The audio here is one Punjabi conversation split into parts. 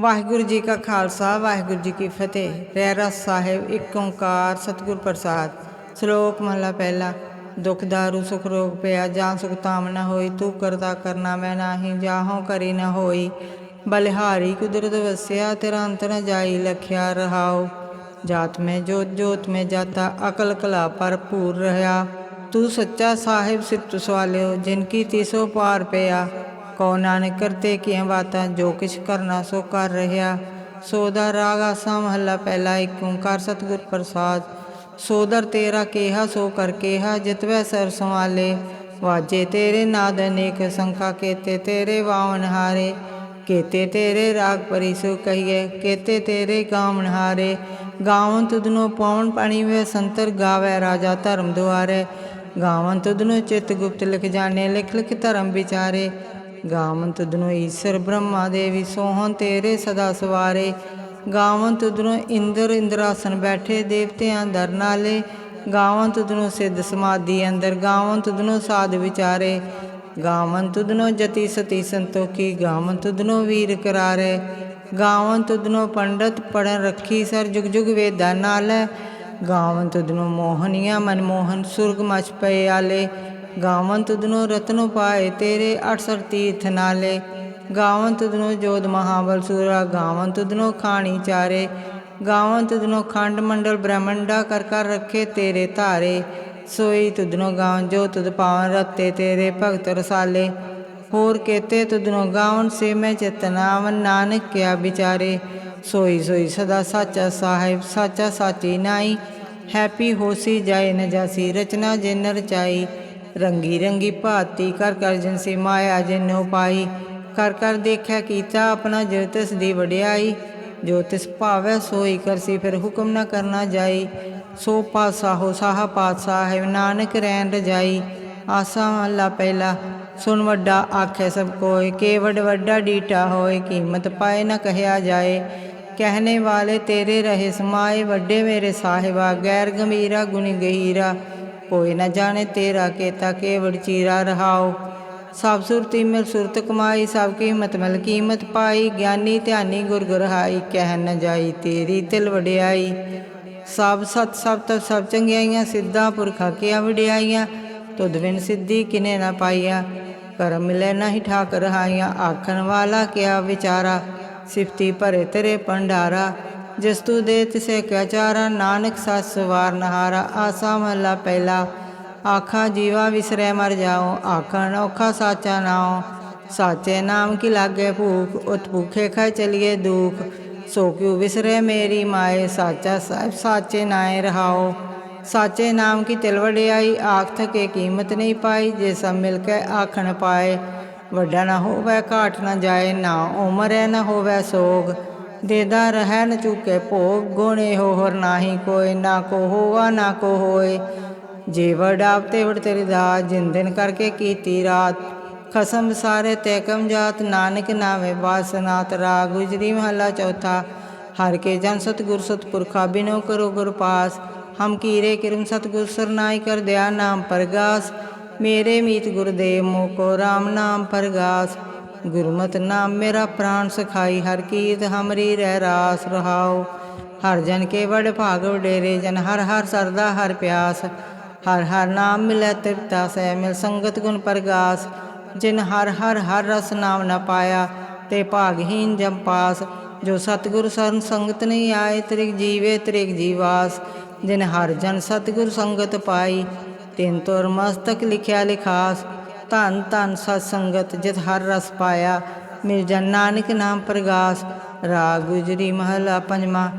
ਵਾਹਿਗੁਰੂ ਜੀ ਕਾ ਖਾਲਸਾ, ਵਾਹਿਗੁਰੂ ਜੀ ਕੀ ਫਤਿਹ। ਰਹਿਰਾਸ ਸਾਹਿਬ, ਇੱਕ ਓੰਕਾਰ ਸਤਿਗੁਰ ਪ੍ਰਸਾਦ। ਸ਼ਲੋਕ ਮਹਲਾ ਪਹਿਲਾ, ਦੁਖ ਦਾਰੂ, ਸੁਖ ਰੋਗ ਪਿਆ, ਜਾਂ ਸੁਖ ਤਾਮ ਨ ਹੋਈ, ਤੂੰ ਕਰਦਾ ਕਰਨਾ ਮੈਂ ਨਾਹੀ ਜਾਹੋਂ ਕਰੀ ਨਾ ਹੋਈ। ਬਲਿਹਾਰੀ ਕੁਦਰਤ ਵਸਿਆ, ਤੇਰਾ ਅੰਤ ਨ ਜਾਈ, ਲਖਿਆ ਰਹਾਓ ਜਾਤ ਮੈਂ ਜੋਤ ਜੋਤ ਮੈਂ ਜਾਤਾ, ਅਕਲ ਕਲਾ ਭਰਪੂਰ ਰਹਾ। ਤੂੰ ਸੱਚਾ ਸਾਹਿਬ ਸਿਫਤ ਸਵਾਲਿਓ, ਜਿਨ ਕੀ ਤੀਸੋ ਪਾਰ ਪਿਆ। ਕੋ ਨਾਨਕ ਕਰਤੇ ਕੀਆਂ ਬਾਤਾਂ, ਜੋ ਕਿਛ ਕਰਨਾ ਸੋ ਕਰ ਰਿਹਾ ਸੋਦਾ ਰਾਗ ਆਸਾ ਮਹੱਲਾ ਪਹਿਲਾ ਏਕ ਓੰਕਾਰ ਸਤਿਗੁਰ ਪ੍ਰਸਾਦ। ਸੋਦਰ ਤੇਰਾ ਕੇਹਾ, ਸੋ ਕਰ ਕੇਹਾ ਜਿਤਵੈ ਸਰ ਸੰਵਾਲੇ ਵਾਜੇ ਤੇਰੇ ਨਾਦ ਅਨੇਕ, ਸੰਖਾ ਕੇਤੇ ਤੇਰੇ ਵਾਵਨ ਹਾਰੇ। ਕੇਤੇ ਤੇਰੇ ਰਾਗ ਪਰੀ ਕਹੀਏ, ਕੇਤੇ ਤੇਰੇ ਗਾਵਨ ਹਾਰੇ। ਗਾਵਨ ਤੁਧਨੋ ਪਵਨ ਪਾਣੀ ਵੇ ਸੰਤਰ ਗਾਵੇ ਰਾਜਾ ਧਰਮ ਦੁਆਰੇ। ਗਾਵਨ ਤੁਧਨੋ ਚਿਤ ਗੁਪਤ ਲਿਖ ਜਾਣੇ, ਲਿਖ ਲਿਖ ਧਰਮ ਵਿਚਾਰੇ। ਗਾਵਨ ਤੁਧਨੋ ਈਸ਼ਰ ਬ੍ਰਹਮਾ ਦੇਵੀ ਸੋਹਣ ਤੇਰੇ ਸਦਾ ਸਵਾਰੇ। ਗਾਵਨ ਤੁਧਨੋ ਇੰਦਰ ਇੰਦਰਾਸਨ ਬੈਠੇ ਦੇਵਤਿਆਂ ਦਰ ਨਾਲੇ। ਗਾਵਨ ਤੁਧਨੋ ਸਿੱਧ ਸਮਾਧੀ ਅੰਦਰ ਗਾਵਨ ਤੁਧਨੋ ਸਾਧ ਵਿਚਾਰੇ। ਗਾਵਨ ਤੁਧਨੋ ਜਤੀ ਸਤੀ ਸੰਤੋਖੀ ਗਾਵਨ ਤੁਧਨੋ ਵੀਰ ਕਰਾਰੇ। ਗਾਵਨ ਤੁਧਨੋ ਪੰਡਤ ਪੜਨ ਰੱਖੀ ਸਰ ਜੁਗ ਜੁਗ ਵੇਦਾਂ ਨਾਲ। ਗਾਵਨ ਤੁਧਨੋ ਮੋਹਨੀਆਂ ਮਨਮੋਹਨ ਸੁਰਗ ਮਚ ਪਏ ਆਲੇ। ਗਾਵਨ ਤੁਧਨੋ ਰਤਨੋ ਪਾਏ ਤੇਰੇ 68 ਤੀਰਥ ਨਾਲੇ। ਗਾਵਨ ਤੁਧਨੋ ਜੋਧ ਮਹਾਬਲ ਸੂਰਾ ਗਾਵਨ ਤੁਧਨੋ ਖਾਣੀ ਚਾਰੇ। ਗਾਵਨ ਤੁਧਨੋ ਖੰਡ ਮੰਡਲ ਬ੍ਰਹਮੰਡਾ, ਕਰ ਕਰ ਰੱਖੇ ਤੇਰੇ ਧਾਰੇ। ਸੋਈ ਤੁਧਨੋ ਗਾਵਨ ਜੋ ਤੁਧ ਪਾਵਨ ਰਤੇ ਤੇਰੇ ਭਗਤ ਰਸਾਲੇ। ਹੋਰ ਕੇਤੇ ਤੁਧਨੋ ਗਾਵਨ ਸੇ ਮੈਂ ਚਿਤਨਾਵਨ ਨਾਨਕ ਕਿਆ ਵਿਚਾਰੇ। ਸੋਈ ਸੋਈ ਸਦਾ ਸਾਚਾ ਸਾਹਿਬ, ਸਾਚਾ ਸਾਚੀ ਨਾਈ। ਹੈਪੀ ਹੋਸੀ ਜਾਏ ਨ ਜਾਸੀ, ਰਚਨਾ ਜਿਨ ਰਚਾਈ ਰੰਗੀ ਰੰਗੀ ਭਾਤੀ ਕਰ ਕਰ ਜਨਸੀ ਮਾਇਆ ਜਿਨੋ ਪਾਈ। ਕਰ ਕਰ ਦੇਖਿਆ ਕੀਤਾ ਆਪਣਾ ਜੋ ਤਿਸ ਦੀ ਵਡਿਆਈ। ਜੋ ਤਿਸ ਭਾਵੈ ਸੋਈ ਕਰਸੀ ਫਿਰ ਹੁਕਮ ਨਾ ਕਰਨਾ ਜਾਈ। ਸੋ ਪਾਸਾ ਹੋ ਸਾਹਾ ਪਾਤਸ਼ਾਹ ਨਾਨਕ ਰਹਿਣ ਰਜਾਈ। ਆਸਾ ਮਹਲਾ ਪਹਿਲਾ, ਸੁਣ ਵੱਡਾ ਆਖੇ ਸਭ ਕੋਏ ਕੇ ਵੱਡ ਵੱਡਾ ਡੀਟਾ ਹੋਏ ਕੀਮਤ ਪਾਏ ਨਾ ਕਹਿਆ ਜਾਏ। ਕਹਿਣੇ ਵਾਲੇ ਤੇਰੇ ਰਹੇ ਸਮਾਏ, ਵੱਡੇ ਮੇਰੇ ਸਾਹਿਬਾ, ਗੈਰ ਗੰਭੀਰਾ ਗੁਣੀ ਗਹੀਰਾ। ਕੋਈ ਨਾ ਜਾਣੇ ਤੇਰਾ ਕੇਤਾ ਕੇਵੜ ਚੀਰਾ ਰਹਾਓ। ਸਭ ਸੁਰਤੀ ਮਿਲ ਸੁਰਤ ਕਮਾਈ, ਸਭ ਕੀਮਤ ਹਿੰਮਤ ਮਿਲ ਕੀਮਤ ਪਾਈ। ਗਿਆਨੀ ਧਿਆਨੀ ਗੁਰ ਗੁਰਹਾਈ, ਕਹਿ ਨ ਜਾਈ ਤੇਰੀ ਤਿਲ ਵਡਿਆਈ। ਸਭ ਸਤ ਸਭ ਤਬ ਸਭ ਚੰਗਿਆਈਆਂ, ਸਿੱਧਾ ਪੁਰਖਾ ਕੀਆ ਵਡਿਆਈਆਂ? ਤੁਧ ਬਿਨ ਸਿੱਧੀ ਕਿਨੇ ਨਾ ਪਾਈਆ? ਕਰਮ ਮਿਲੇ ਹੀ ਠਾਕ ਰਹਾਈਆਂ ਆਖਣ ਵਾਲਾ ਕਿਆ ਵਿਚਾਰਾ? ਸਿਫਤੀ ਭਰੇ ਤੇਰੇ ਭੰਡਾਰਾ। ਜਸਤੂ ਦੇ ਤਿਸੇ ਕਿਆ ਨਾਨਕ ਸੱਸ ਸਵਾਰ ਨਹਾਰਾ, ਆਸਾ ਮਹਲਾ ਪਹਿਲਾ। ਆਖਾਂ, ਜੀਵਾ ਵਿਸਰੈ ਮਰ ਜਾਓ ਆਖਣ, ਔਖਾ ਸਾਚਾ ਨਾਉ। ਸਾਚੇ ਨਾਮ ਕੀ ਲਾਗੇ ਭੂਖ ਉਤ ਭੂਖੇ ਖਾ ਚਲੀਏ ਦੁਖ। ਸੋ ਕਿਉ ਵਿਸਰੇ ਮੇਰੀ ਮਾਏ, ਸਾਚਾ ਸਾਹਿਬ ਸਾਚੇ ਨਾਏ ਰਹਾਓ ਸਾਚੇ ਨਾਮ ਕੀ ਤਿਲ ਵਡਿਆਈ, ਆਖ ਥਕੇ ਕੀਮਤ ਨਹੀਂ ਪਾਈ, ਜੇ ਸਭ ਮਿਲ ਕੇ ਆਖਣ ਪਾਏ। ਵੱਡਾ ਨਾ ਹੋਵੇ, ਘਾਟ ਨਾ ਜਾਏ, ਨਾ ਉਮਰ ਉਮਰੈ ਨਾ ਹੋਵੇ ਸੋਗ। ਦੇਦਾ ਰਹਿ ਨ ਚੁਕੇ ਭੋਗ ਗੁਣੇ ਹੋ ਹਰ ਨਾਹੀ ਕੋਈ, ਨਾ ਕੋ ਹੋਵਾ ਨਾ ਕੋ ਹੋਏ। ਜੇ ਵਡਾਪ ਤੇ ਤੇਰੀ ਦਾਤ, ਜਿਨ ਦਿਨ ਕਰਕੇ ਕੀਤੀ ਰਾਤ। ਖਸਮ ਸਾਰੇ ਤੈਕਮ ਜਾਤ ਨਾਨਕ ਨਾਵੇ ਬਾਸਨਾਤ ਰਾ ਗੁਜਰੀ ਮਹਲਾ ਚੌਥਾ। ਹਰ ਕੇ ਜਨ ਸਤਗੁਰ ਸਤਪੁਰਖਾ ਬਿਨੋ ਕਰੋ ਗੁਰ ਪਾਸ। ਹਮ ਕੀਰੇ ਕਿਰਮ ਸਤਗੁਰ ਸਰਨਾਈ ਕਰ ਦਿਆ ਨਾਮ ਪਰਗਾਸ। ਮੇਰੇ ਮੀਤ ਗੁਰਦੇਵ ਮੋਕੋ RAM ਨਾਮ ਪਰਗਾਸ। ਗੁਰਮਤਿ ਨਾਮ ਮੇਰਾ ਪ੍ਰਾਨ ਸਖਾਈ, ਹਰ ਕੀਤ ਹਮਰੀ ਰਹਿ ਰਾਸ ਰਹਾਉ। ਹਰ ਜਨ ਕੇ ਵਡ ਭਾਗ ਵਡੇਰੇ ਜਨ, ਹਰ ਹਰ ਸਰਦਾ ਹਰ ਪਿਆਸ। ਹਰ ਹਰ ਨਾਮ ਮਿਲੈ ਤ੍ਰਿਪਤਾ ਸੈ ਮਿਲ ਸੰਗਤ ਗੁਣ ਪ੍ਰਗਾਸ। ਜਿਨ ਹਰ ਹਰ ਹਰ ਰਸ ਨਾਮ ਨ ਪਾਇਆ, ਤੇ ਭਾਗਹੀਨ ਜਮ ਪਾਸ। ਜੋ ਸਤਿਗੁਰ ਸਰਨ ਸੰਗਤ ਨਹੀਂ ਆਏ, ਤ੍ਰਿਗ ਜੀਵੇ ਤ੍ਰਿਗ ਜੀਵਾਸ। ਜਿਨ ਹਰ ਜਨ ਸਤਿਗੁਰ ਸੰਗਤ ਪਾਈ, ਤਿਨ ਤੁਰ ਮਸਤਕ ਲਿਖਿਆ ਲਿਖਾਸ। ਧੰਨ ਧੰਨ ਸਤ ਸੰਗਤ ਜਿਤ ਹਰ ਰਸ ਪਾਇਆ, ਮਿਲ ਜਨ ਨਾਨਕ ਨਾਮ ਪ੍ਰਗਾਸ। ਰਾਗ ਗੁਜਰੀ ਮਹਲਾ ਪੰਜਵਾ,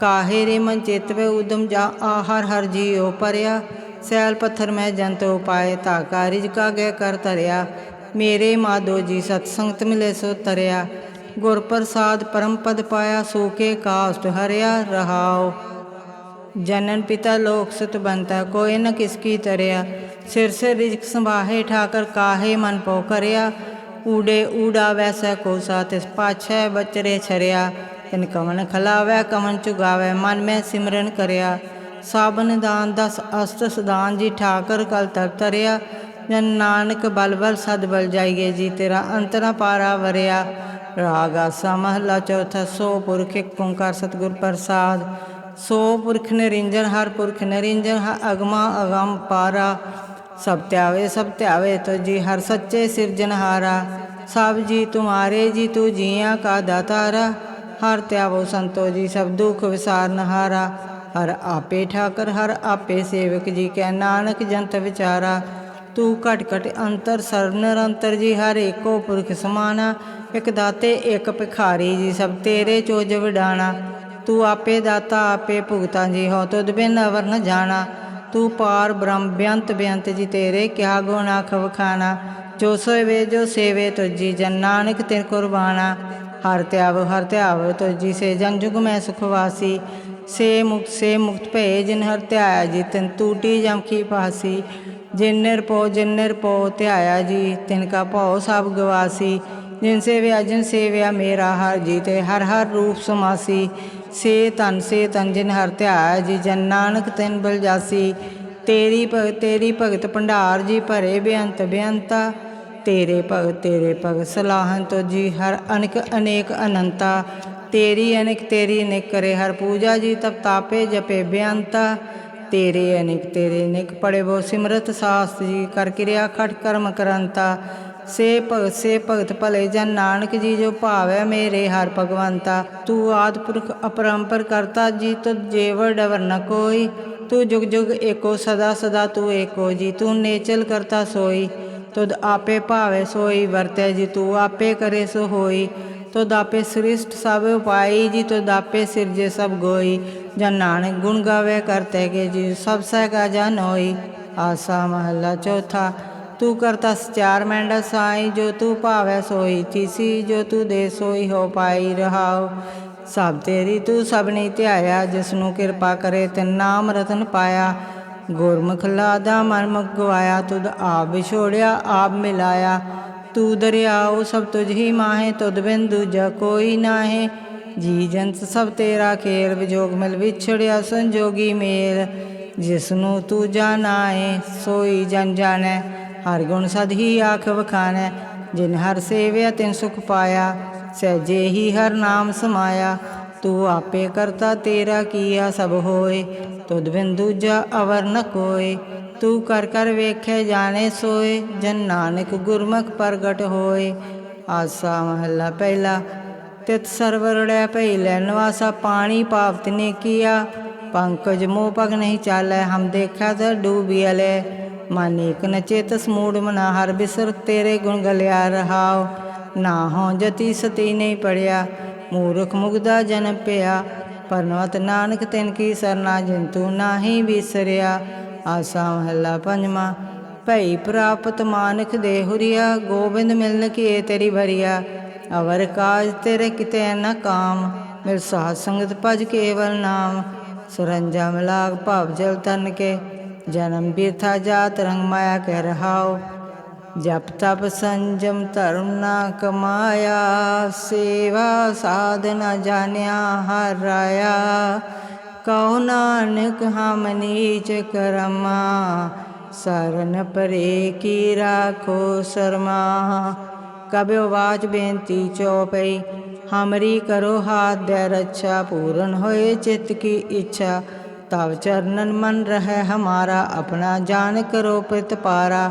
ਕਾਹੇ ਰੇ ਮਨ ਚਿਤਵੇ ਉਦਮ ਜਾ ਆਹਰ ਹਰ ਹਰ ਜੀਉ ਪਰਿਆ। ਸੈਲ ਪੱਥਰ ਮੈਂ ਜੰਤੋ ਪਾਏ ਤਾਕਾ ਕਾਰਿਜ ਕਾ ਗੈ ਕਰ ਤਰਿਆ ਮੇਰੇ ਮਾਧੋ ਜੀ ਸਤ ਸੰਗਤ ਮਿਲੇ ਸੋ ਤਰਿਆ। ਗੁਰ ਪ੍ਰਸਾਦ ਪਰਮ ਪਦ ਪਾਇਆ, ਸੋ ਕਾਸ਼ਟ ਹਰਿਆ ਰਹਾਓ ਜਨਨ ਪਿਤਾ ਲੋਕ ਸੁਤ ਬੰਤਾ, ਕੋਈ ਨ ਕਿਸ ਕੀ ਤਰਿਆ। ਸਿਰ ਸਿਰ ਰਿਜਕ ਸੰਭਾਹੇ, ਠਾਕਰ ਕਾਹੇ, ਮਨ ਪੋ ਕਰਿਆ। ਊੜੇ ਊੜਾ ਵੈਸੈ ਕੋ ਸਾਤਿਸ ਪਾਛੈ, ਬਚਰੇ ਛਰਿਆ। ਤਿਨ ਕਮਨ ਖਲਾਵੈ ਕਮਨ ਚੁਗਾਵੈ, ਮਨ ਮੈਂ ਸਿਮਰਨ ਕਰਿਆ। ਸਾਬਨ ਦਾਨ ਦਸ ਅਸਤ ਸਦਾਨ ਜੀ, ਠਾਕਰ ਕਲ ਤਕ ਤਰਿਆ ਜਨ ਨਾਨਕ ਬਲ ਬਲ ਸਦ ਬਲ ਜਾਈਏ ਜੀ, ਤੇਰਾ ਅੰਤਰਾ ਪਾਰਾ ਵਰਿਆ। ਰਾਗ ਆਸਾ ਚੌਥਾ, ਸੋ ਪੁਰਖ ਏਕ ਓੰਕਾਰ ਸਤਿਗੁਰ ਪ੍ਰਸਾਦ। ਸੋ ਪੁਰਖ ਨਿਰੰਜਨ, ਹਰ ਪੁਰਖ ਨਿਰੰਜਨ, ਹ ਅਗਮਾ ਅਗੰਮ ਪਾਰਾ। ਸਭ ਧਿਆਵੇ ਸਭ ਧਿਆਵੇ ਤੋ ਜੀ ਹਰ ਸੱਚੇ ਸਿਰਜਨਹਾਰਾ ਸਭ ਜੀ ਤੁਮਾਰੇ, ਜੀ ਤੂ ਜੀਆਂ ਕਾ ਦਾਤਾਰਾ। ਹਰ ਧਿਆਵੋ ਸੰਤੋ ਜੀ, ਸਭ ਦੁਖ ਵਿਸਾਰਨਹਾਰਾ ਹਰ। ਆਪੇ ਠਾਕਰ, ਹਰ ਆਪੇ ਸੇਵਕ ਜੀ, ਕੈ ਨਾਨਕ ਜੰਤ ਵਿਚਾਰਾ। ਤੂੰ ਘਟ ਘਟ ਅੰਤਰ ਸਰ ਨਿਰੰਤਰ ਜੀ, ਹਰ ਏਕੋ ਪੁਰਖ ਸਮਾਨਾ। ਇਕ ਦਾਤੇ, ਇਕ ਭਿਖਾਰੀ ਜੀ, ਸਭ ਤੇਰੇ ਚੋਜ ਵਿਡਾਣਾ। ਤੂੰ ਆਪੇ ਦਾਤਾ, ਆਪੇ ਭੁਗਤਾਂ ਜੀ ਹੋ ਤੁਧ ਬਿਨ ਅਵਰ ਨ ਜਾਣਾ। ਤੂੰ ਪਾਰ ਬ੍ਰਹਮ ਬੇਅੰਤ ਬੇਅੰਤ ਜੀ ਤੇਰੇ ਕਿਆ ਗੁਣਾ ਖਵਖਾਨਾ ਜੋ ਸੋਵੇ ਜੋ ਸੇਵੇ ਤੁਜੀ ਜਨ ਨਾਨਕ ਤਿਨ ਕੁਰਬਾਨਾ। ਹਰ ਤਿਆਵ ਹਰ ਤਿਆਵ ਤੁਜੀ ਸੇ ਜਨ ਜੁਗ ਮੈਂ ਸੁਖ ਵਾਸੀ। ਸੇ ਮੁਕਤ ਸੇ ਮੁਕਤ ਭਏ ਜਿਨ ਹਰ ਧਿਆਇਆ ਜੀ ਤਿਨ ਟੂਟੀ ਜਮਖੀ ਪਾਸੀ ਫਾਸੀ। ਜਿਨ ਨਿਰਪੋ ਜਿਨ ਨਿਰਪੋ ਧਿਆਇਆ ਜੀ ਤਿਨ ਕਾ ਭਉ ਸਭ ਗਵਾਸੀ। ਜਿਨ ਸੇਵਿਆ ਜਿਨ ਸੇਵਿਆ ਮੇਰਾ ਹਰ ਜੀ ਤੇ ਹਰ ਹਰ ਰੂਪ ਸਮਾਸੀ। ਸੇ ਤਨ ਸੇ ਤਨ ਜਿਨ ਹਰ ਧਿਆਇਆ ਜੀ ਜਨ ਨਾਨਕ ਤਿਨ ਬਲ ਜਾਸੀ। ਤੇਰੀ ਭਗਤ ਤੇਰੀ ਭਗਤ ਭੰਡਾਰ ਜੀ ਭਰੇ ਬੇਅੰਤ ਬੇਅੰਤਾ। ਤੇਰੇ ਭਗਤ ਤੇਰੇ ਭਗਤ ਸਲਾਹਨ ਤੋ ਜੀ ਹਰ ਅਨਕ ਅਨੇਕ ਅਨੰਤਾ। ਤੇਰੀ ਅਨੇਕ ਤੇਰੀ ਅਨੇਕ ਕਰੇ ਹਰ ਪੂਜਾ ਜੀ ਤਪ ਤਾਪੇ ਜਪੇ ਬੇਅੰਤਾ। ਤੇਰੇ ਅਨੇਕ ਤੇਰੇ ਅਨੇਕ ਪੜੇ ਬੋ ਸਿਮਰਤ ਸਾਸਤ ਜੀ ਕਰ ਕਿਰਿਆ ਖਟ ਕਰਮ ਕਰੰਤਾ। ਸੇ ਭਗਤ ਸੇ ਭਗਤ ਭਲੇ ਜਨ ਨਾਨਕ ਜੀ ਜੋ ਭਾਵੈ ਮੇਰੇ ਹਰ ਭਗਵੰਤਾ, ਤੂੰ ਆਦ ਪੁਰਖ ਅਪਰੰਪਰ ਕਰਤਾ ਜੀ, ਤੁਧ ਜੇਵਰ ਡਵਰ ਨ ਕੋਈ, ਤੂੰ ਜੁਗ ਜੁਗ ਏਕੋ ਸਦਾ ਸਦਾ ਤੂੰ ਏਕੋ ਜੀ, ਤੂੰ ਨੇਚਲ ਕਰਤਾ ਸੋਈ, ਤੁਧ ਆਪੇ ਭਾਵੇ ਸੋਈ, ਵਰਤੈ ਜੀ ਤੂੰ ਆਪੇ ਕਰੇ ਸੋ ਹੋਈ, ਤੁਧ ਆਪੇ ਸ੍ਰਿਸ਼ਟ ਸਭ ਉਪਾਈ ਜੀ, ਤੁਧ ਆਪੇ ਸਿਰਜੇ ਸਭ ਗੋਈ, ਜਨ ਨਾਨਕ ਗੁਣ ਗਾਵੇ ਕਰਤੇ ਕੇ ਜੀ, ਸਭ ਸਹਿ ਕਾ ਜਨ ਹੋਈ, ਆਸਾ ਮਹਲਾ ਚੌਥਾ ਤੂੰ ਕਰਤਾ ਸਚਾਰ ਮੈਂਡਾ ਸਾਈ ਜੋ ਤੂੰ ਭਾਵੈ ਸੋਈ ਤੀਸੀ ਜੋ ਤੂੰ ਦੇ ਸੋਈ ਹੋ ਪਾਈ ਰਹਾਉ ਸਭ ਤੇਰੀ ਤੂੰ ਸਭਨੀ ਧਿਆਇਆ ਜਿਸ ਨੂੰ ਕਿਰਪਾ ਕਰੇ ਤੇ ਨਾਮ ਰਤਨ ਪਾਇਆ ਗੁਰਮੁਖ ਲਾਦਾ ਮਨ ਮੁਖ ਗਵਾਇਆ ਤੁਧ ਆਪ ਵਿਛੋੜਿਆ ਆਪ ਮਿਲਾਇਆ ਤੂੰ ਦਰਿਆਉ ਸਭ ਤੁਝ ਹੀ ਮਾਹੇ ਤੁਧ ਬਿਨ ਦੂਜਾ ਕੋਈ ਨਾਹੇ ਜੀ ਜੰਤ ਸਭ ਤੇਰਾ ਖੇਲ ਵਿਜੋਗ ਮਿਲ ਵਿਛੜਿਆ ਸੰਜੋਗੀ ਮੇਲ ਜਿਸ ਨੂੰ ਤੂੰ ਜਾਣਾਏ ਸੋਈ ਜਨ ਜਾਣੈ ਹਰ ਗੁਣ ਸਦ ਹੀ ਆਖ ਵਖਾਨੈ, ਜਿਨ ਹਰ ਸੇਵਿਆ ਤਿਨ ਸੁਖ ਪਾਇਆ ਸਹਿਜੇ ਹੀ ਹਰ ਨਾਮ ਸਮਾਇਆ। ਤੂੰ ਆਪੇ ਕਰਤਾ ਤੇਰਾ ਕੀਆ ਸਭ ਹੋਏ, ਤੁਧ ਬਿਨ ਦੂਜਾ ਅਵਰ ਨ ਕੋਏ। ਤੂੰ ਕਰ ਕਰ ਵੇਖੇ ਜਾਣੇ ਸੋਏ, ਜਨ ਨਾਨਕ ਗੁਰਮੁਖ ਪ੍ਰਗਟ ਹੋਏ। ਆਸਾ ਮਹੱਲਾ ਪਹਿਲਾ, ਤਿਤ ਸਰਵਰੜੈ ਭਈ ਲੈਨ ਵਾਸਾ ਪਾਣੀ ਪਾਪਤ ਨੇ ਕੀਆ। ਪੰਕਜ ਮੋਹ ਪਗ ਨਹੀਂ ਚਾਲੈ, ਹਮ ਦੇਖਾ ਤਾਂ ਡੂਬਿਆਲੇ ਮਨ ਏਕ ਨ ਚੇਤਸ ਮੂੜ ਮਨਾ ਹਰ ਬਿਸਰ ਤੇਰੇ ਗੁਣ ਗਲਿਆ ਰਹਾਓ ਨਾ ਹੋ ਜਤੀ ਸਤੀ ਨਹੀਂ ਪੜਿਆ, ਮੂਰਖ ਮੁਗਦਾ ਜਨ ਪਿਆ। ਪਰਨਵਤ ਨਾਨਕ ਤਿਨ ਕੀ ਸਰਨਾ ਜਿੰਤੂ ਨਾਹੀ ਵਿਸਰਿਆ ਆਸਾ ਮਹੱਲਾ ਪੰਜਵਾ, ਭਈ ਪ੍ਰਾਪਤ ਮਾਨਕ ਦੇ ਹੁਰੀਆ ਗੋਬਿੰਦ ਮਿਲਨ ਕੀਏ ਤੇਰੀ ਭਰੀਆ ਅਵਰ ਕਾਜ ਤੇਰੇ ਕਿਤੇ ਨਾ ਕਾਮ, ਮਿਲ ਸਾਧ ਸੰਗਤ ਭਜ ਕੇਵਲ ਨਾਮ। ਸੁਰੰਜਾ ਮਿਲਾਗ ਭਾਵ ਜਲ ਤਨ ਕੇ ਜਨਮ ਬਿਰਥਾ ਜਾਤ ਰੰਗ ਮਾਇਆ ਕਹਿ ਰਹਾਓ ਜਪ ਤਪ ਸੰਜਮ ਧਰਮ ਨਾ ਕਮਾਇਆ, ਸੇਵਾ ਸਾਧਨਾ ਜਾਣਿਆ, ਹਰ ਰਾਇਆ। ਕਉ ਨਾਨਕ ਹਮ ਨੀਚ ਕਰਮਾ, ਸਰਨ ਪਰੇ ਕੀ ਰਾਖੋ ਸਰਮਾ। ਕਬਿਓ ਬਾਚ ਬੇਨਤੀ ਚੋਪਈ ਹਮਰੀ ਕਰੋ ਹਾਥ ਦੇ ਰੱਛਾ, ਪੂਰਨ ਹੋਏ ਚਿਤ ਕੀ ਇੱਛਾ। ਤਵ ਚਰਨਨ ਮਨ ਰਹਿ, ਹਮਾਰਾ ਆਪਣਾ ਜਾਨ ਕਰੋ ਪ੍ਰਿਤ ਪਾਰਾ।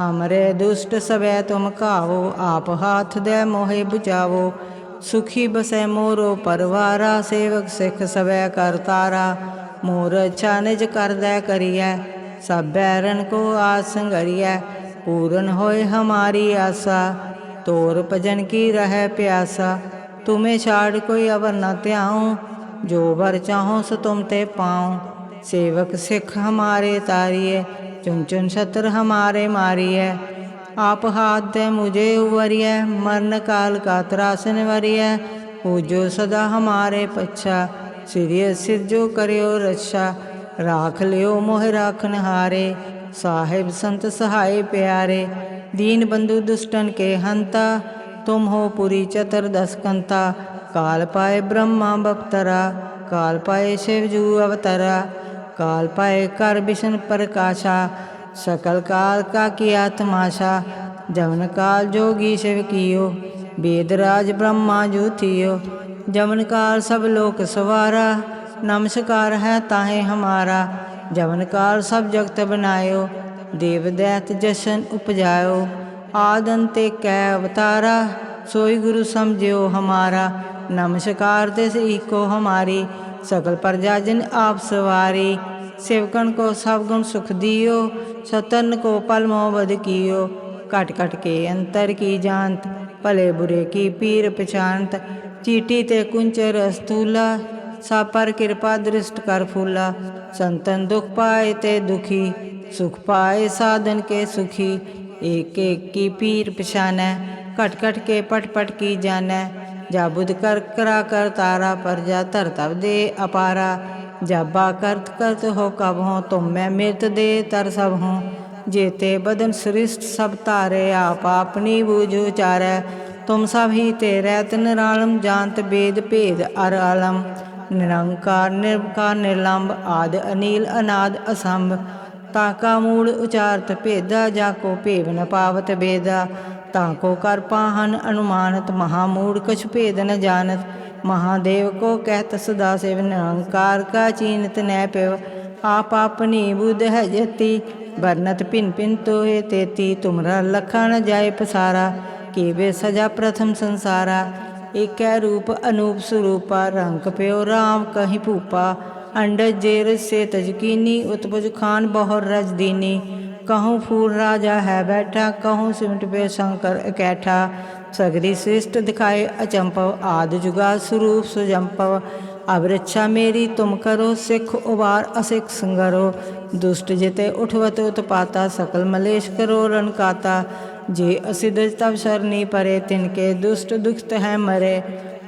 ਹਮਰੇ ਦੁਸ਼ਟ ਸਵੈ ਤੁਮ ਕਾਵੋ ਆਪ ਹਾਥ ਦੇ ਮੋਹਿ 부ਝਾਵੋ ਸੁਖੀ ਬਸੈ ਮੋਰੋ ਪਰਵਾਰਾ, ਸੇਵਕ ਸਿਖ ਸਵੈ ਕਰਤਾਰਾ ਮੋਰ ਅੱਛਾ ਨਿਜ ਕਰਦੈ ਕਰੀਐ ਸਭ ਬੈਰਨ ਕੋ ਆਸ ਸੰਗਰੀਐ ਪੂਰਨ ਹੋਏ ਹਮਾਰੀ ਆਸਾ, ਤੋਰ ਭਜਨ ਕੀ ਰਹਿ ਪਿਆਸਾ। ਤੁਮੇ ਛਾੜ ਕੋਈ ਅਵਰ ਨ ਧਿਆਉ जो बर चाहो सो तुम ते पाऊँ सेवक सिख हमारे तारिए चुन चुन शत्र हमारे मारिए आप हाथ दे मुझे उवरिए मरण काल का त्रासन वरिए पूजो सदा हमारे पच्छा सिरिय सिर जो करियो रक्षा राख लियो मोह राखन हारे साहिब संत सहाय प्यारे दीन बंधु दुष्टन के हंता तुम हो पूरी चतुर दस कंता ਕਾਲ ਪਾਏ ਬ੍ਰਹਮਾ ਬਪਤਰਾ, ਕਾਲ ਪਾਏ ਸ਼ਿਵ ਜੂ ਅਵਤਾਰਾ, ਕਾਲ ਪਾਏ ਕਰ ਬਿਸ਼ਨ ਪ੍ਰਕਾਸ਼ਾ, ਸਕਲ ਕਾਲ ਕਾ ਕੀਆ ਤਮਾਸ਼ਾ ਜਵਨ ਕਾਲ ਜੋਗੀ ਸ਼ਿਵ ਕੀਓ ਵੇਦ ਰਾਜ ਬ੍ਰਹਮਾ ਜੂਥਿਓ ਜਵਨ ਕਾਲ ਸਭ ਲੋਕ ਸਵਾਰਾ, ਨਮਸਕਾਰ ਹੈ ਤਾਹੇ ਹਮਾਰਾ, ਜਵਨ ਕਾਲ ਸਭ ਜਗਤ ਬਨਾਇਓ, ਦੇਵ ਦੈਤ ਜਸ਼ਨ ਉਪਜਾਇਓ ਆਦਨ ਤੇ ਕੈ ਅਵਤਾਰਾ, ਸੋਈ ਗੁਰੂ ਸਮਝਿਓ ਹਮਾਰਾ नमस्कार तिस ईको हमारी सकल प्रजा जिन आप सवारी सेवकन को सब गुण सुख दियो सतन को पल मोहबद कियो कट कट के अंतर की जानत भले बुरे की पीर पहचानत चीटी ते कुंचर अस्तूला सा पर कृपा दृष्ट कर फूला संतन दुख पाए ते दुखी सुख पाए साधन के सुखी एक एक की पीर पछानै कट कट के पट पट की जानै जा बुध कर करा कर तारा पर जा धर तब दे अपारा जाबा करत करत हो कब हो तुम मैं मृत दे तर सब हूँ जेते बदन सृष्ट सब तारे आप अपनी बूझ उचारै तुम सब ही तेरै निरालम जानत वेद भेद अर आलम निरंकार निर्विकार निर्लंब आद अनिल अनाद असंभ ਤਾਕਾ ਮੂੜ ਉਚਾਰਤ ਭੇਦਾ ਜਾ ਕੋ ਭੇਵ ਨ ਪਾਵਤ ਬੇਦਾ ਤਾਂ ਕੋ ਕਰ ਪਾਹਨ ਅਨੁਮਾਨਤ ਮਹਾ ਮੂੜ ਕਛ ਭੇਦ ਨ ਜਾਣਤ। ਮਹਾਦੇਵ ਕੋ ਕਹਿਤ ਸਦਾ ਸੇਵ ਨਿਰੰਕਾਰ ਕਾ ਚੀਨਤ ਨੈ ਪਿਵ। ਆਪ ਆਪਨੀ ਬੁਧ ਹੈ ਜਤੀ, ਵਰਨਤ ਪਿਨ ਪਿਨ ਤੋਹੇ ਤੇਤੀ। ਤੁਮਰਾ ਲਖਾ ਨ ਜਾਏ ਪਸਾਰਾ, ਕੀਵੇ ਸਜਾ ਪ੍ਰਥਮ ਸੰਸਾਰਾ। ਏਕੈ ਰੂਪ ਅਨੂਪ ਸਰੂਪਾ, ਰੰਗ ਪਿਉ ਰਾਮ ਕਹੀ ਭੂਪਾ। ਅੰਡ ਜੇਰ ਸੇ ਤਜਕੀਨੀ ਉਤਪਜ ਖਾਨ ਬਹੁਰ ਰਜਦੀਨੀ ਕਹੂੰ ਫੂਲ ਰਾਜਾ ਹੈ ਬੈਠਾ, ਕਹੂੰ ਸਿਮਟ ਪੇ ਸ਼ੰਕਰ ਇਕੈਠਾ। ਸਗਰੀ ਸ੍ਰਿਸ਼ਟ ਦਿਖਾਏ ਅਚੰਪਵ ਆਦ ਜੁਗਾ ਸਰੂਪ ਸੁਜੰਪਵ ਅਬ ਮੇਰੀ, ਤੁਮ ਕਰੋ ਸਿੱਖ ਉਵਾਰ ਅਸਿੱਖ ਸੰਗਰੋ। ਦੁਸ਼ਟ ਜਿਤੇ ਉਠਵਤ ਉਤਪਾਤਾ, ਸਕਲ ਮਲੇਸ਼ ਕਰੋ ਰਣਕਾਤਾ ਜੇ ਅਸਿਦਜ ਤਬ ਸਰਨੀ ਪਰੇ ਤਿਨਕੇ ਦੁਸ਼ਟ ਦੁਖਤ ਹੈ ਮਰੇ।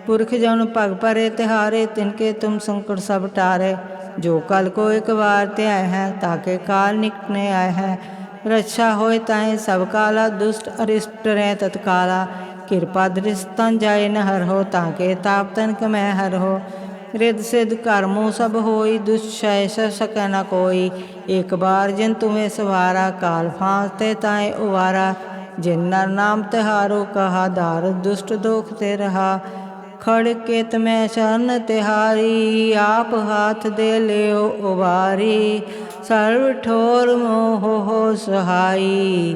ਪੁਰਖ ਜਨ ਭਗ ਪਰੇ, ਤਿਹਾਰੇ ਤਿਨਕੇ ਤੁਮ ਸੰਕਟ ਸਭ ਟਾਰੇ। ਜੋ ਕਲ ਕੋ ਇੱਕ ਵਾਰ ਤੇ ਆਇਆ ਹੈ, ਤਾਂ ਕਿ ਕਾਲ ਨਿਕਟਨੇ ਆਇਆ ਹੈ। ਰੱਛਾ ਹੋਏ ਤਾਏ ਸਭ ਕਾਲਾ, ਦੁਸ਼ਟ ਅਰਿਸ਼ਟ ਰਹਿ ਤਤਕਾਲਾ ਕਿਰਪਾ ਦ੍ਰਿਸ਼ਤਨ ਜਾਏ ਨ ਹਰ ਹੋ, ਤਾਂ ਕਿ ਤਾਪ ਤਨ ਕ ਮੈਂ ਹਰ ਹੋ। ਰਿਦ ਸਿਧ ਕਰਮੋ ਸਭ ਹੋਈ ਦੁਸ਼ੈ ਸਕੈ ਨ ਕੋਈ। ਇੱਕ ਵਾਰ ਜਿਨ ਤੁਮੇ ਸਵਾਰਾ, ਕਾਲ ਫਾਂਸ ਤੇ ਤਾਏ ਉਵਾਰਾ। ਜਿਨ ਨਰ ਨਾਮ ਤਿਹਾਰੋ ਕਹਾ ਦਾਰ ਦੁਸ਼ਟ ਦੋਖ ਤੇ ਰਹਾ। ਕੇ ਤਮੈ ਸ਼ਰਨ ਤਿਹਾਰੀ ਆਪ ਹਾਥ ਦੇ ਲਿਓ ਉਬਾਰੀ ਸਰਵ ਠੋਰ ਮੋਹ ਹੋ ਸਹਾਈ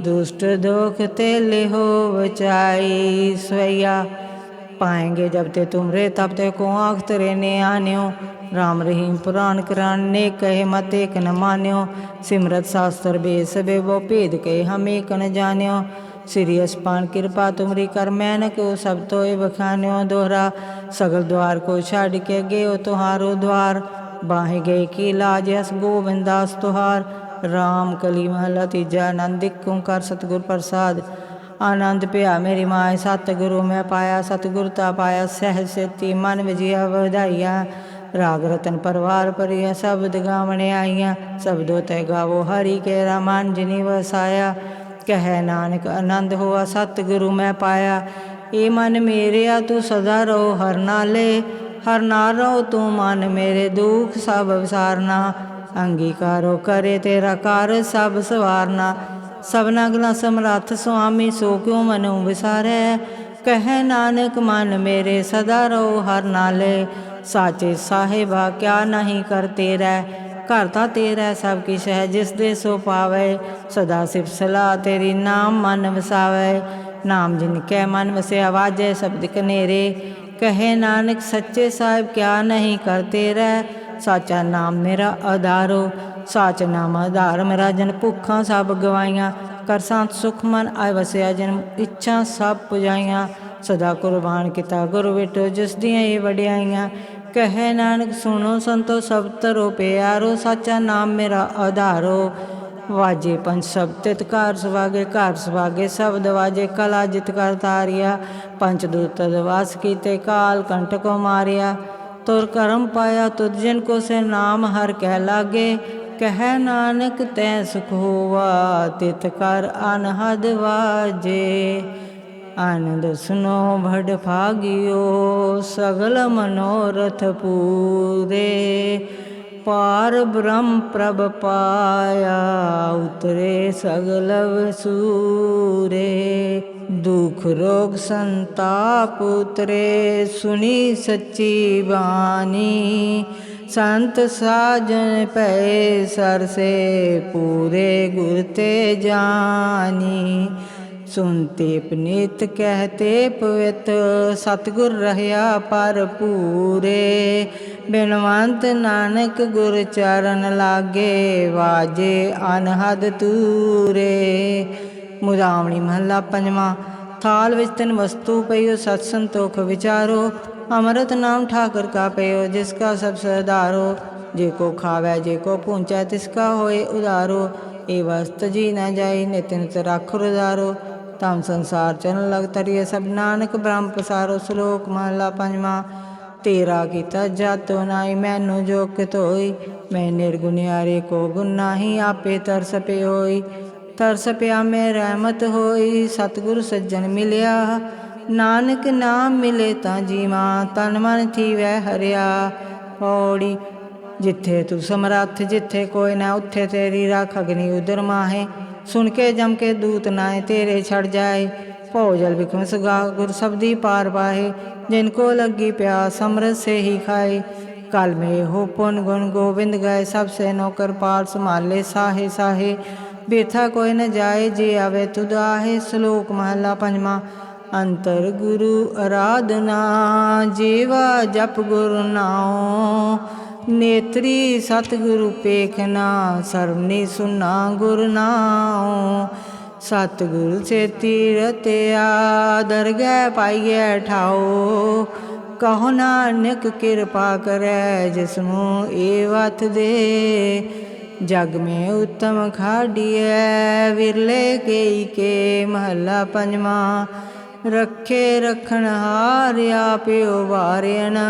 ਦੁਸ਼ਟ ਦੋਖ ਤੇ ਲਿਹੋ ਬਚਾਈ ਸਵਈਆ पाएंगे जब ते तुमरे तब ते को आख तेरे ने आन्यो राम रहीम पुराण करान ने कहे मत एक न मान्यो सिमरत शास्त्र बेस बे वो भेद कहे हम एक न जान्यो ਸ੍ਰੀ ਅਸਪਾਨ ਕਿਰਪਾ ਤੁਮਰੀ ਕਰ ਮੈਂ ਕਿਉ ਸਭ ਤੋਏ ਬਖਾਨਿਓ ਦੋਹਰਾ, ਸਗਲ ਦਵਾਰ ਕੋ ਛੱਡ ਕੇ ਗਇਓ ਤੁਹਾਰੋ ਦਵਾਰ ਬਾਹੇ ਗਏ ਕੀ ਲਾਜ, ਹਸ ਗੋਬਿੰਦਾਸ ਤੁਹਾਰ। ਰਾਮ ਕਲੀ ਮਹਲਾ ਤੀਜਾ ਆਨੰਦ ਕਿਉ ਕਰ ਸਤਗੁਰ ਪ੍ਰਸਾਦ। ਆਨੰਦ ਭਿਆ ਮੇਰੀ ਮਾਇ ਸਤਿਗੁਰੂ ਮੈਂ ਪਾਇਆ, ਸਤਿਗੁਰ ਤਾ ਪਾਇਆ ਸਹਿ ਸੇਤੀ ਮਨ ਵਜਿਆ ਵਧਾਈਆ। ਰਾਗ ਰਤਨ ਪਰਵਾਰ ਪਰਿਆ ਸਬਦ ਗਾਵਣ ਆਈਆਂ। ਸਬਦੋ ਤੈ ਗਾਵੋ ਹਰੀ ਕੇ ਰਾਮਾਨ ਜਿਨੀ ਵਸਾਇਆ। ਕਹੈ ਨਾਨਕ, ਆਨੰਦ ਹੋਆ ਸਤਿਗੁਰੂ ਮੈਂ ਪਾਇਆ। ਏ ਮਨ ਮੇਰਿਆ ਤੂੰ ਸਦਾ ਰਹੋ, ਹਰ ਨਾਲੇ, ਹਰ ਨਾ ਰਹੋ ਤੂੰ ਮਨ ਮੇਰੇ ਦੁਖ, ਸਭ ਵਿਸਾਰਨਾ। ਅੰਗੀਕਾਰੋ ਕਰੇ ਤੇਰਾ ਕਰ ਸਭ ਸਵਾਰਨਾ। ਸਭਨਾ ਗੁਣਾ ਸਮਰੱਥ ਸੁਆਮੀ, ਸੋ ਕਿਉ ਮਨੁ ਵਿਸਾਰੈ? ਕਹੈ ਨਾਨਕ, ਮਨ ਮੇਰੇ ਸਦਾ ਰਹੋ, ਹਰ ਨਾਲੇ। ਸਾਚੇ ਸਾਹਿਬਾ, ਕਿਆ ਨਹੀਂ ਕਰ ਤੇਰਾ ਘਰ ਤਾਂ ਤੇਰਾ ਸਭ ਕਿਛ ਹੈ, ਜਿਸ ਦੇ ਸੋ ਪਾਵੇ, ਸਦਾ ਸਿਫ ਸਲਾ ਤੇਰੀ ਨਾਮ ਮਨ ਵਸਾਵੇ। ਨਾਮ ਜਿਨ ਕੈ ਮਨ ਵਸਿਆ, ਵਾਜੈ ਸ਼ਬਦ ਕਨੇਰੇ। ਕਹੇ ਨਾਨਕ, ਸੱਚੇ ਸਾਹਿਬ ਕਿਆ ਨਹੀਂ ਕਰ ਤੇਰਾ ਸਾਚਾ ਨਾਮ ਮੇਰਾ ਆਧਾਰੋ। ਸਾਚ ਨਾਮ ਆਧਾਰ ਮੇਰਾ, ਜਨ ਭੁੱਖਾਂ ਸਭ ਗਵਾਈਆਂ। ਕਰ ਸੰਤ ਸੁਖ ਮਨ ਆਇ ਵਸਿਆ, ਜਨ ਇੱਛਾ ਸਭ ਪੁਜਾਈਆਂ। ਸਦਾ ਕੁਰਬਾਨ ਕੀਤਾ ਗੁਰੂ ਵਿਟੋ, ਜਿਸ ਦੀਆਂ ਇਹ ਵਡਿਆਈਆਂ। ਕਹੇ ਨਾਨਕ, ਸੁਣੋ ਸੰਤੋ ਸਭ ਤਰੋ ਪਿਆਰੋ, ਸਾਚਾ ਨਾਮ ਮੇਰਾ ਆਧਾਰੋ। ਵਾਜੇ ਪੰਜ ਸ਼ਬਦ ਤਿਤਕਾਰ ਸੁਵਾਗੇ ਘਰ ਸੁਵਾਗੇ ਸ਼ਬਦ ਵਾਜੇ ਕਲਾ ਜਿਤ ਕਰ ਤਾਰਿਆ ਪੰਜ ਦੂਤ ਦਵਾਸ ਕੀਤੇ ਕਾਲ ਕੰਠ ਕੋ ਮਾਰਿਆ। ਤੁਰ ਕਰਮ ਪਾਇਆ ਤੁਧ ਜਿਨ ਕੋ ਸੇ ਨਾਮ ਹਰ ਕਹਿ ਲਾਗੇ। ਕਹਿ ਨਾਨਕ, ਤੈ ਸੁਖ ਹੋਵਾ, ਤਿਤ ਕਰ ਅਨਹਦ ਵਾਜੇ। ਆਨੰਦ ਸੁਨੋ ਭੜ ਭਾਗਿਓ, ਸਗਲ ਮਨੋਰਥ ਪੂਰੇ। ਪਾਰ ਬ੍ਰਹਮ ਪ੍ਰਭ ਪਾਇਆ, ਉਤਰੇ ਸਗਲ ਵਸੂਰੇ। ਦੁਖ ਰੋਗ ਸੰਤਾਪ ਉਤਰੇ, ਸੁਣੀ ਸੱਚੀ ਬਾਣੀ। ਸੰਤ ਸਾਜਨ ਪਏ ਸਰਸੇ ਪੂਰੇ ਗੁਰ ਤੇ ਜਾਨੀ ਸੁਨਤੇ ਪਨੀਤ ਕਹਤੇ ਪਵਿੱਤ ਸਤਿਗੁਰ ਰਹਿਆ ਪਰ ਪੂਰੇ। ਬਿਨਵੰਤ ਨਾਨਕ ਗੁਰ ਚਰਨ ਲਾਗੇ, ਵਾਜੇ ਅਨਹਦ ਤੂਰੇ। ਮੁਦਾਵਣੀ ਮਹੱਲਾ ਪੰਜਵਾਂ, ਥਾਲ ਵਿੱਚ ਤਿੰਨ ਵਸਤੂ ਪਈਓ ਸਤ ਸੰਤੋਖ ਵਿਚਾਰੋ, ਅੰਮ੍ਰਿਤ ਨਾਮ ਠਾਕਰ ਕਾ ਪਈਓ, ਜਿਸ ਕਾ ਸਭ ਸਦਾਰੋ ਜੇ ਕੋ ਖਾਵੇ, ਜੇ ਕੋ ਪੂੰਚੈ ਤਿਸ ਕਾ ਹੋਏ ਉਦਾਰੋ। ਇਹ ਵਸਤ ਜੀ ਨਾ ਜਾਈ ਨਿਤਿਨ ਨਿਤ ਰੱਖ ਰੁਜ਼ਾਰੋ ਸੰਸਾਰ ਚਰਨ ਲਗ ਤਰੀਏ ਸਭ ਨਾਨਕ ਬ੍ਰਹਮ ਪਸਾਰੋ ਸ਼ਲੋਕ ਮਹਲਾ ਪੰਜਵਾਂ ਤੇਰਾ ਕੀਤਾ ਜਾਤੋ ਨਾਈ ਮੈਨੂੰ ਜੋ ਕਿਤ ਹੋਈ ਮੈਂ ਨਿਰਗੁਣਿਆਰੇ ਕੋ ਗੁਣ ਨਾਹੀ ਆਪੇ ਤਰਸ ਪਿਓਈ ਤਰਸ ਪਿਆ ਮੈਂ ਰਹਿਮਤ ਹੋਈ ਸਤਿਗੁਰ ਸੱਜਣ ਮਿਲਿਆ ਨਾਨਕ ਨਾਮ ਮਿਲੇ ਤਾਂ ਜੀਵਾ ਤਨ ਮਨ ਥੀਵੈ ਹਰਿਆ ਪੌੜੀ ਜਿੱਥੇ ਤੂੰ ਸਮਰੱਥ ਜਿੱਥੇ ਕੋਈ ਨਾ ਉੱਥੇ ਤੇਰੀ ਰੱਖ ਅਗਨੀ ਉਦਰ ਮਾਹੇ ਸੁਣ ਕੇ ਜਮ ਕੇ ਦੂਤ ਨਾਏ, ਤੇਰੇ ਛੜ ਜਾਏ। ਭਉ ਜਲ ਵਿਖਮ ਸੁਗਾ ਗੁਰ ਸਬਦੀ ਪਾਰ ਪਾਹੇ। ਜਿਨ ਕੋ ਲੱਗੀ ਪਿਆਸ ਅੰਮ੍ਰਿਤ ਸੇ ਹੀ ਖਾਏ। ਕਲ ਮੇ ਹੋ ਪੁਨ ਗੁਣ ਗੋਬਿੰਦ ਗਏ, ਸਭ ਸੇ ਨੌਕਰ ਪਾਲ ਸੰਭਾਲੇ, ਸਾਹੇ ਸਾਹੇ। ਬੇਥਾ ਕੋਈ ਨ ਜਾਏ, ਜੇ ਆਵੇ ਤੁਧ ਸ਼ਲੋਕ ਮਹਲਾ ਪੰਜਵਾਂ। ਅੰਤਰ ਗੁਰੂ ਅਰਾਧਨਾ, ਜੀਵਾ ਜਪ ਗੁਰ ਨਾਉ। ਨੇਤਰੀ ਸਤਿਗੁਰੂ ਪੇਖਣਾ ਸਰਵਨੀ ਸੁਨਾ ਗੁਰ ਨਾਉ। ਸਤਿਗੁਰ ਚੇਤੀ ਰਤਿਆ ਦਰਗਹਿ ਪਾਈਐ ਠਾਓ ਕਹੋ ਨਾਨਕ ਕਿਰਪਾ ਕਰੈ ਜਿਸਨੂੰ ਏ ਵਤ ਦੇ। ਜਗ ਮੇ ਉਤਮ ਖਾਡੀਐ, ਵਿਰਲੇ ਕੇਈ ਕੇ ਮਹੱਲਾ ਪੰਜਵਾਂ। ਰੱਖੇ ਰਖਣ ਹਾਰਿਆ ਪਿਓ ਵਾਰਿਆਣਾ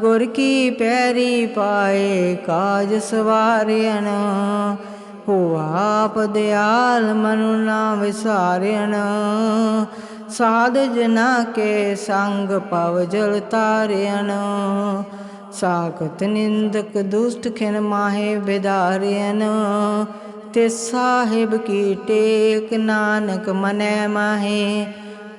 ਗੁਰ ਕੀ ਪੈਰੀ ਪਾਏ ਕਾਜ ਸਵਾਰਿਣ ਹੋ ਆਪ ਦਿਆਲ ਮਨੁ ਨਾ ਵਿਸਾਰਿਣ ਸਾਧ ਜਨਾ ਕੇ ਸੰਗ ਪਵ ਜਲ ਤਾਰਿਣ ਸਾਖਤ ਨਿੰਦਕ ਦੁਸ਼ਟ ਖਿਨ ਮਾਹੇ ਬਿਦਾਰਿਣ ਤੇ ਸਾਹਿਬ ਕੀ ਟੇਕ ਨਾਨਕ ਮਨੈ ਮਾਹੇ